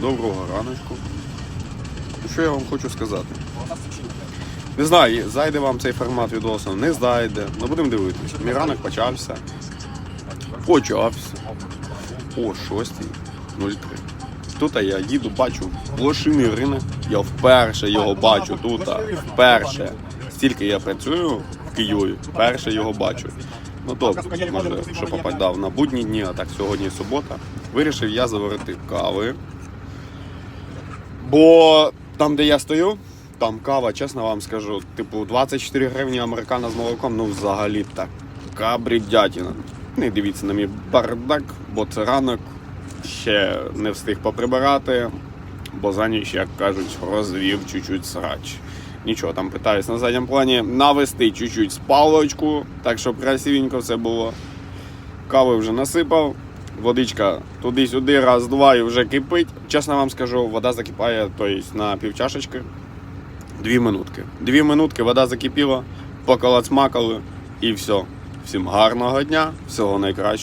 Доброго раночку. Що я вам хочу сказати? Не знаю, зайде вам цей формат відосу, не зайде. Ну будемо дивитися. Мій ранок почався. Почався. О 6.03. Тут я їду, бачу блошиний ринок. Я вперше його бачу тут. Вперше. Стільки я працюю в Києві, вперше його бачу. Ну добре, може, що попадав на будні дні, а так сьогодні субота. Вирішив я заварити кави. Бо там, де я стою, там кава, чесно вам скажу, типу 24 гривні американо з молоком, ну взагалі така бредятіна. Не дивіться на мій бардак, бо це ранок ще не встиг поприбирати, бо за ніч, як кажуть, розвів чуть-чуть срач. Нічого, там питаюсь на задньому плані навести чуть-чуть спалочку, так щоб красивенько все було. Кави вже насипав, водичка туди-сюди, раз-два і вже кипить. Чесно вам скажу, вода закипає тобто, на півчашечки. Дві минутки. Дві минутки, вода закипіла, поколоцмакали і все. Всім гарного дня, всього найкращого.